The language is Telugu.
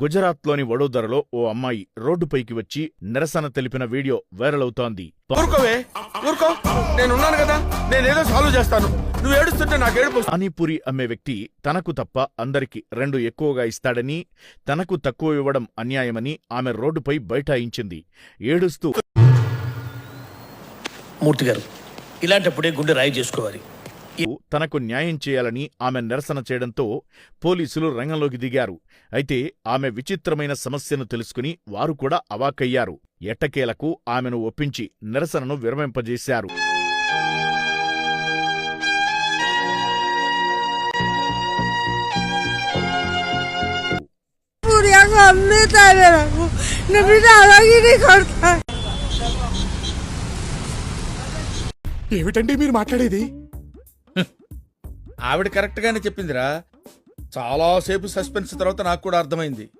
గుజరాత్లోని వడోదరలో ఓ అమ్మాయి రోడ్డుపైకి వచ్చి నిరసన తెలిపిన వీడియో వైరల్ అవుతోంది ఊరుకోవే ఊరుకో. నేను ఉన్నాను కదా నేనేదో సాల్వ్ చేస్తాను. నువ్వు ఏడుస్తుంటే నాకు ఏడుపు. పానీపూరి అమ్మే వ్యక్తి తనకు తప్ప అందరికి రెండు ఎక్కువగా ఇస్తాడని తనకు తక్కువ ఇవ్వడం అన్యాయమని ఆమె రోడ్డుపై బైఠాయించింది. ఏడుస్తూ మూర్తి గారు ఇలాంటప్పుడే గుండె రాయి చేసుకోవాలి. తనకు న్యాయం చేయాలని ఆమె నిరసన చేయడంతో పోలీసులు రంగంలోకి దిగారు. అయితే ఆమె విచిత్రమైన సమస్యను తెలుసుకుని వారు కూడా అవాకయ్యారు ఎట్టకేలకు ఆమెను ఒప్పించి నిరసనను విరమింపజేశారు. ఏమిటండి మీరు మాట్లాడేది? ఆవిడ కరెక్ట్ గానే చెప్పిందిరా చాలాసేపు సస్పెన్స్ తర్వాత నాకు కూడా అర్థమైంది.